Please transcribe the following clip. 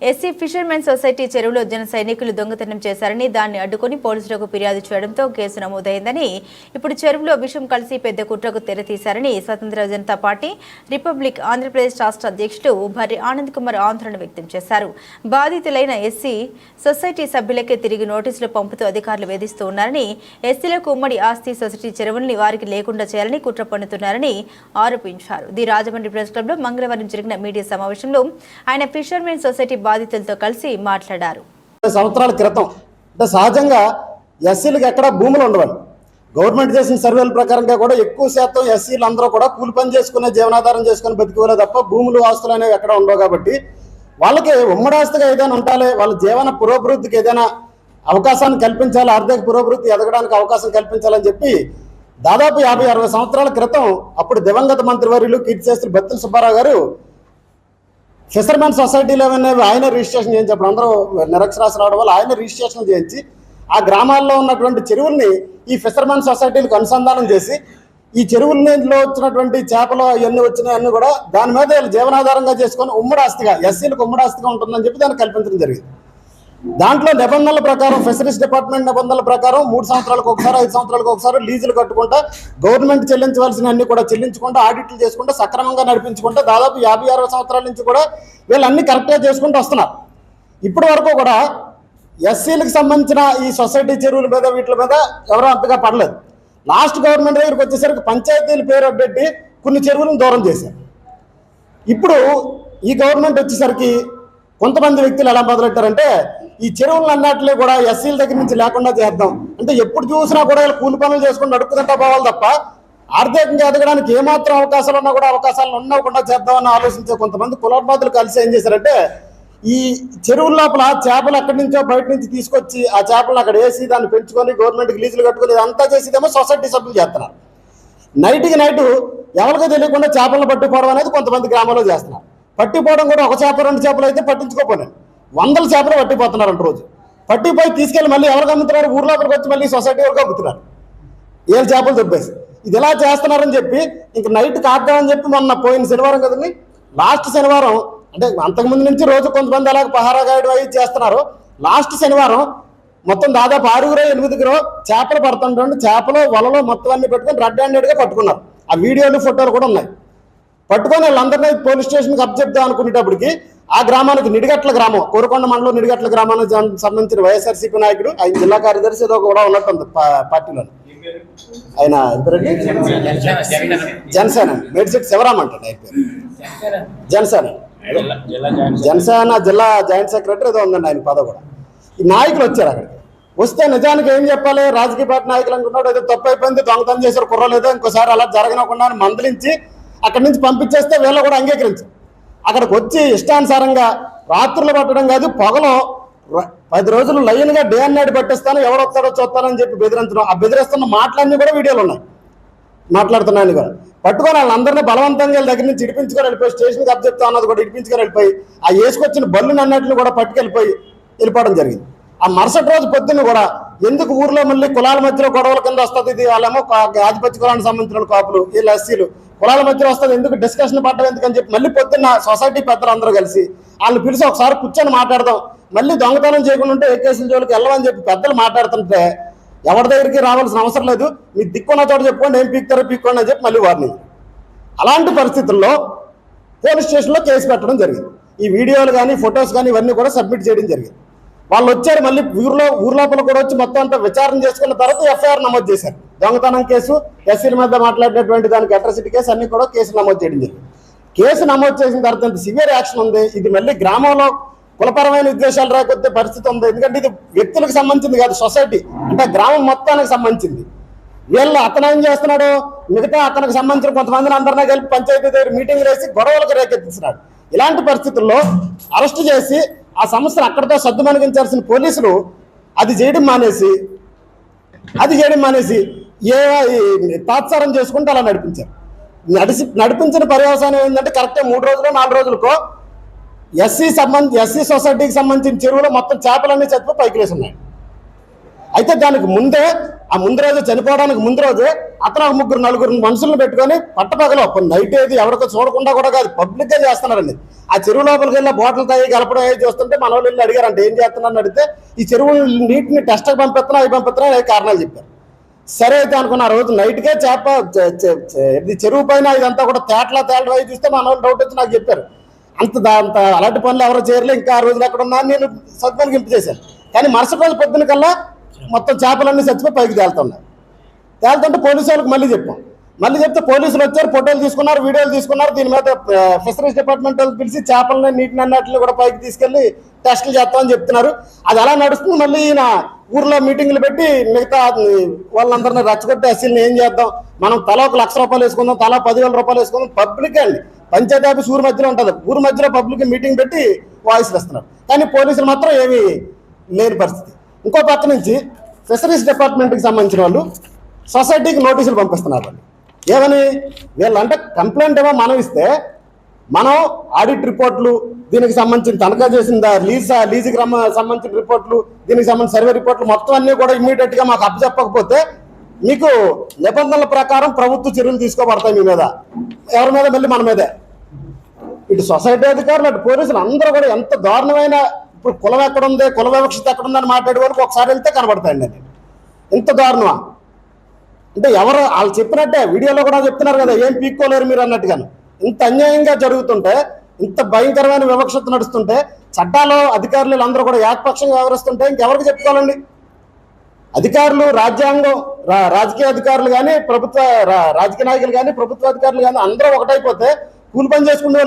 SC fishermen society చెరువులో జన సైనికులు దొంగతనం చేశారని దాన్ని అడ్డుకొని పోలీసులకు ఫిర్యాదు చేయడంతో కేసు నమోదైందని ఇప్పుడు చెరువులో విషం కలిసి పెద్ద కుట్రకు తెరతీశారని స్వతంత్ర జనతా పార్టీ రిపబ్లిక్ ఆంధ్రప్రదేశ్ రాష్ట్ర అధ్యక్షుడు భర్రి ఆనంద్ కుమార్ ఆందోళన వ్యక్తం చేశారు. బాధితులైన ఎస్సీ సొసైటీ సభ్యులకే తిరిగి నోటీసులు పంపుతూ అధికారులు వేధిస్తూ ఉన్నారని ఎస్సీలకు ఉమ్మడి ఆస్తి సొసైటీ చెరువుల్ని వారికి లేకుండా చేయాలని కుట్ర పన్నుతున్నారని ఆరోపించారు. ది రాజమండ్రి ప్రెస్ క్లబ్లో మంగళవారం జరిగిన మీడియా సమావేశంలో ఆయన ఫిషర్మెన్ సొసైటీ బాధితులతో కలిసి మాట్లాడారు. సంవత్సరాల క్రితం అంటే సహజంగా ఎస్సీలకు ఎక్కడ భూములు ఉండవండి. గవర్నమెంట్ చేసిన సర్వేల ప్రకారంగా కూడా ఎక్కువ శాతం ఎస్సీలు అందరూ కూడా కూలి పని చేసుకునే జీవనాధారం చేసుకుని బతికివలే తప్ప భూములు ఆస్తులు అనేవి ఎక్కడ ఉండవు కాబట్టి వాళ్ళకి ఉమ్మడాస్తిగా ఏదైనా ఉండాలి వాళ్ళ జీవన పురోభివృద్ధికి ఏదైనా అవకాశాన్ని కల్పించాలి ఆర్థిక పురోభివృద్ధి ఎదగడానికి అవకాశం కల్పించాలని చెప్పి దాదాపు యాభై అరవై సంవత్సరాల క్రితం అప్పుడు దివంగత మంత్రివర్యులు కీర్తిశాస్త్రి బత్తుల సుబ్బారావు గారు ఫిషర్మెన్ సొసైటీలో అనేవి ఆయన రిజిస్ట్రేషన్ చేయించప్పుడు అందరూ నిరక్షరాశి రావడం వల్ల ఆయన రిజిస్ట్రేషన్ చేయించి ఆ గ్రామాల్లో ఉన్నటువంటి చెరువుల్ని ఈ ఫిషర్మెన్ సొసైటీలకు అనుసంధానం చేసి ఈ చెరువుల్లో వచ్చినటువంటి చేపలు అవన్నీ వచ్చినాయన్నీ కూడా దాని మీద వీళ్ళు జీవనాధారంగా చేసుకొని ఉమ్మడి ఆస్తిగా ఎస్సీలకు ఉమ్మడి ఆస్తిగా ఉంటుందని చెప్పి దాన్ని కల్పించడం జరిగింది. దాంట్లో నిబంధనల ప్రకారం ఫిషరీస్ డిపార్ట్మెంట్ నిబంధనల ప్రకారం మూడు సంవత్సరాలకు ఒకసారి ఐదు సంవత్సరాలకు ఒకసారి లీజులు కట్టుకుంటా గవర్నమెంట్ చెల్లించవలసిన అన్ని కూడా చెల్లించుకుంటా ఆడిట్లు చేసుకుంటా సక్రమంగా నడిపించుకుంటా దాదాపు యాభై అరవై సంవత్సరాల నుంచి కూడా వీళ్ళు కరెక్ట్గా చేసుకుంటూ వస్తున్నారు. ఇప్పటి వరకు కూడా ఎస్సీలకు సంబంధించిన ఈ సొసైటీ చెరువుల మీద వీటి మీద ఎవరో అంతగా పడలేదు. లాస్ట్ గవర్నమెంట్ దగ్గరికి వచ్చేసరికి పంచాయతీల పేరు అడ్డెట్టి కొన్ని చెరువులను దూరం చేశారు. ఇప్పుడు ఈ గవర్నమెంట్ వచ్చేసరికి కొంతమంది వ్యక్తులు ఎలా మొదలెట్టారంటే ఈ చెరువులను అన్నట్లే కూడా ఎస్సీల దగ్గర నుంచి లేకుండా చేద్దాం. అంటే ఎప్పుడు చూసినా కూడా వీళ్ళు కూలి పనులు చేసుకుని నడుపుకుంటా పోవాలి తప్ప ఆర్థికంగా ఎదగడానికి ఏమాత్రం అవకాశాలు ఉన్నా కూడా అవకాశాలు ఉండకుండా చేద్దామని ఆలోచించే కొంతమంది కులబాదులు కలిసి ఏం చేశారంటే ఈ చెరువుల లోపల చేపలు ఎక్కడి నుంచో బయట నుంచి తీసుకొచ్చి ఆ చేపలను అక్కడ వేసి దాన్ని పెంచుకొని గవర్నమెంట్కి లీజులు కట్టుకొని ఇదంతా చేసేదేమో సొసైటీ సభ్యులు చేస్తున్నారు. నైట్కి నైట్ ఎవరికో తెలియకుండా చేపలను పట్టుకోవడం అనేది కొంతమంది గ్రామాల్లో చేస్తున్నారు. పట్టిపోవడం కూడా ఒక చేప రెండు చేపలు అయితే పట్టించుకోపోలేదు వందల చేపలు పట్టిపోతున్నారు పట్టిపోతున్నారంట రోజు. పట్టిపోయి తీసుకెళ్ళి మళ్ళీ ఎవరికి అమ్ముతున్నారు? ఊర్లోపలికి వచ్చి మళ్ళీ సొసైటీ వరకు అమ్ముతున్నారు. ఏడు చేపలు చెప్పేసి ఇది ఇలా చేస్తున్నారని చెప్పి ఇంక నైట్ కాద్దామని చెప్పి మొన్న పోయిన శనివారం కదండి లాస్ట్ శనివారం అంటే అంతకుముందు నుంచి రోజు కొంతమంది అలాగే పహారా గాయడం అవి చేస్తున్నారు. లాస్ట్ శనివారం మొత్తం దాదాపు ఆరుగురో ఎనిమిదిగురో చేపలు పడుతుంటే చేపలు వలలో మొత్తం అన్ని పెట్టుకొని రెడ్ హ్యాండెడ్గా పట్టుకున్నారు. ఆ వీడియోలు ఫోటోలు కూడా ఉన్నాయి. పట్టుకొని వాళ్ళందరినీ పోలీస్ స్టేషన్కి అప్పచెప్దాం అనుకునేటప్పటికి ఆ గ్రామానికి నిడిగట్ల గ్రామం కోరుకొండ మండలం నిడిగట్ల గ్రామానికి సంబంధించిన వైఎస్ఆర్సీపీ నాయకుడు ఆయన జిల్లా కార్యదర్శి ఏదో కూడా ఉన్నట్టుంది పా- పార్టీలో ఆయన ఎవరండి జనసేన. మేడిశెట్టి శివరామ్ అంటాడు ఆయన పేరు. జనసేన. జనసేన జిల్లా జాయింట్ సెక్రటరీ ఏదో ఉందండి ఆయన పదవి కూడా. ఈ నాయకులు వచ్చారు అక్కడికి. వస్తే నిజానికి ఏం చెప్పాలి? రాజకీయ పార్టీ నాయకులు అనుకున్నాడు ఏదో తప్పు అయిపోయింది దొంగతనం చేశారు కుర్రలేదో ఇంకోసారి అలా జరగనకుండా మందలించి అక్కడి నుంచి పంపించేస్తే వీళ్ళు కూడా అంగీకరించారు. అక్కడికి వచ్చి ఇష్టానుసారంగా రాత్రులు పట్టడం కాదు పొగలో పది రోజులు లైన్గా డే అండ్ నైట్ పట్టిస్తాను ఎవరు వస్తాడో చూస్తానని చెప్పి బెదిరించడం. ఆ బెదిరిస్తున్న మాటలన్నీ కూడా వీడియోలు ఉన్నాయి. మాట్లాడుతున్నాను కూడా పట్టుకొని వాళ్ళందరినీ బలవంతంగా దగ్గర నుంచి ఇడిపించుకొని వెళ్ళిపోయి స్టేషన్కి అప్ చెప్తా అన్నది కూడా ఇడిపించుకొని వెళ్ళిపోయి ఆ వేసుకొచ్చిన బల్లుని అన్నట్లు కూడా పట్టుకెళ్ళిపోయి వెళ్ళిపోవడం జరిగింది. ఆ మరుసటి రోజు పొద్దున్న కూడా ఎందుకు ఊర్లో మళ్ళీ కులాల మధ్యలో గొడవల కింద వస్తుంది ఇది? వాళ్ళేమో ఆధిపత్య కులానికి సంబంధించిన కాపులు వీళ్ళు ఎస్సీలు. కులాల మధ్యలో వస్తుంది. ఎందుకు డిస్కషన్ పట్టడం ఎందుకని చెప్పి మళ్ళీ పొద్దున్న సొసైటీ పెద్దలు అందరూ కలిసి వాళ్ళు పిలిచి ఒకసారి కూర్చొని మాట్లాడదాం. మళ్ళీ దొంగతనం చేయకుండా ఉంటే ఏ కేసుల జోలికి వెళ్ళమని చెప్పి పెద్దలు మాట్లాడుతుంటే ఎవరి దగ్గరికి రావాల్సిన అవసరం లేదు. మీ దిక్కున్న చోట చెప్పుకోండి ఏం పీక్తారో పీక్కోండి అని చెప్పి మళ్ళీ వార్నింగ్ అలాంటి పరిస్థితుల్లో పోలీస్ స్టేషన్లో కేసు పెట్టడం జరిగింది. ఈ వీడియోలు కానీ ఫొటోస్ కానీ ఇవన్నీ కూడా సబ్మిట్ చేయడం జరిగింది. వాళ్ళు వచ్చారు మళ్ళీ ఊర్లో ఊర్లోపల కూడా వచ్చి మొత్తం అంతా విచారణ చేసుకున్న తర్వాత ఎఫ్ఐఆర్ నమోదు చేశారు. దొంగతనం కేసు ఎస్సీల మీద మాట్లాడినటువంటి దానికి అట్రసిటీ కేసు అన్ని కూడా కేసు నమోదు చేయడం జరిగింది. కేసు నమోదు చేసిన తర్వాత ఇంత సివియర్ యాక్షన్ ఉంది. ఇది మళ్ళీ గ్రామంలో కులపరమైన ఉద్దేశాలు రాకపోతే పరిస్థితి ఉంది. ఎందుకంటే ఇది వ్యక్తులకు సంబంధించింది కాదు సొసైటీ అంటే గ్రామం మొత్తానికి సంబంధించింది. వీళ్ళు అతను ఏం చేస్తున్నాడు? మిగతా అతనికి సంబంధించిన కొంతమందిని అందరినీ కలిపి పంచాయతీ దగ్గర మీటింగ్ వేసి గొడవలకు రేకెత్తిస్తున్నాడు. ఇలాంటి పరిస్థితుల్లో అరెస్ట్ చేసి ఆ సమస్యను అక్కడితో సద్దుమణిగించాల్సిన పోలీసులు అది చేయడం మానేసి అది చేయడం మానేసి ఏ తాత్సారం చేసుకుంటూ అలా నడిపించారు. నడిచి నడిపించిన పర్యవసానం ఏంటంటే కరెక్ట్గా మూడు రోజులు నాలుగు రోజులకో ఎస్సీ సంబంధ ఎస్సీ సొసైటీకి సంబంధించిన చెరువులో మొత్తం చేపలన్నీ చచ్చిపోయి పైకి వేసున్నాయి ఉన్నాయి అయితే దానికి ముందే ఆ ముందు రోజు చనిపోవడానికి ముందు రోజే అతను ఒక ముగ్గురు నలుగురు మనుషులను పెట్టుకొని పట్టపగలు ఒక నైట్ ఏది ఎవరికో చూడకుండా కూడా కాదు పబ్లిక్గా చేస్తున్నారండి. ఆ చెరువు లోపలికి వెళ్ళి బాటిల్ తాగి కలపడం అవి చూస్తుంటే మన వాళ్ళు వెళ్ళి అడిగారంటే ఏం చేస్తున్నారని అడిగితే ఈ చెరువు నీటిని టెస్ట్కి పంపిస్తున్నా అవి పంపిస్తున్నా కారణాలు చెప్పారు. సరే అయితే అనుకున్న ఆ రోజు నైట్కే చేప చె- ఇది చెరువు పైన ఇదంతా కూడా తేటలా తేటలు వైపు చూస్తే మన వాళ్ళు డౌట్ వచ్చి నాకు చెప్పారు. అంత అంత అలాంటి పనులు ఎవరు చేయలే ఇంకా ఆ రోజులు ఎక్కడ ఉన్నా నేను సత్యానికి ఇంపు చేశాను. కానీ మరుసటి రోజు పొద్దున కల్లా మొత్తం చేపలన్నీ చచ్చిపోయి పైకి తేలుతున్నాయి. తేలుతుంటే పోలీసు వాళ్ళకి మళ్ళీ చెప్పాం. మళ్ళీ చెప్తే పోలీసులు వచ్చారు ఫోటోలు తీసుకున్నారు వీడియోలు తీసుకున్నారు. దీని మీద ఫిషరీస్ డిపార్ట్మెంట్ వాళ్ళు పిలిచి చేపలని నీటిని అన్నట్లు కూడా పైకి తీసుకెళ్ళి టెస్టులు చేస్తామని చెప్తున్నారు. అది అలా నడుస్తుంది. మళ్ళీ ఈయన ఊర్లో మీటింగ్లు పెట్టి మిగతా వాళ్ళందరినీ రచ్చగొట్టి అసలు ఏం చేద్దాం? మనం తల ఒక లక్ష రూపాయలు వేసుకుందాం తల పదివేల రూపాయలు వేసుకుందాం పబ్లిక్ అండి. పంచాయతీ ఆఫీస్ ఊరు మధ్యలో ఉంటుంది. ఊరు మధ్యలో పబ్లిక్ మీటింగ్ పెట్టి వాయిస్లు ఇస్తున్నారు కానీ పోలీసులు మాత్రం ఏమీ లేని పరిస్థితి. ఇంకో పక్క నుంచి ఫిషరీస్ డిపార్ట్మెంట్కి సంబంధించిన వాళ్ళు సొసైటీకి నోటీసులు పంపిస్తున్నారు వాళ్ళు. ఏమని? వీళ్ళంటే కంప్లైంట్ ఏమో మనం ఇస్తే మనం ఆడిట్ రిపోర్ట్లు దీనికి సంబంధించిన తనఖా చేసిన లీజా? లీజుకి సంబంధించిన రిపోర్ట్లు దీనికి సంబంధించిన సర్వే రిపోర్ట్లు మొత్తం అన్నీ కూడా ఇమ్మీడియట్గా మాకు అప్పచెప్పకపోతే మీకు నిబంధనల ప్రకారం ప్రభుత్వ చర్యలు తీసుకోబడతాయి మీ మీద. ఎవరి మీద? మళ్ళీ మన మీదే. ఇటు సొసైటీ అధికారులు అటు పోలీసులు అందరూ కూడా ఎంత దారుణమైన ఇప్పుడు కులం ఎక్కడ ఉంది? కుల వివక్షత ఎక్కడ ఉందని మాట్లాడే వరకు ఒకసారి వెళ్తే కనబడతాయండి అది ఇంత దారుణమా? అంటే ఎవరు వాళ్ళు చెప్పినట్టే వీడియోలో కూడా చెప్తున్నారు కదా ఏం పీక్కోలేరు మీరు అన్నట్టుగా ఇంత అన్యాయంగా జరుగుతుంటే ఇంత భయంకరమైన వివక్షత నడుస్తుంటే చట్టాలు అధికారులు అందరూ కూడా ఏకపక్షంగా వ్యవహరిస్తుంటే ఇంకెవరికి చెప్పుకోవాలండి? అధికారులు రాజ్యాంగం రా- రాజకీయ అధికారులు కానీ ప్రభుత్వ రా- రాజకీయ నాయకులు కానీ ప్రభుత్వ అధికారులు కానీ అందరూ ఒకటైపోతే కూలి పని చేసుకునే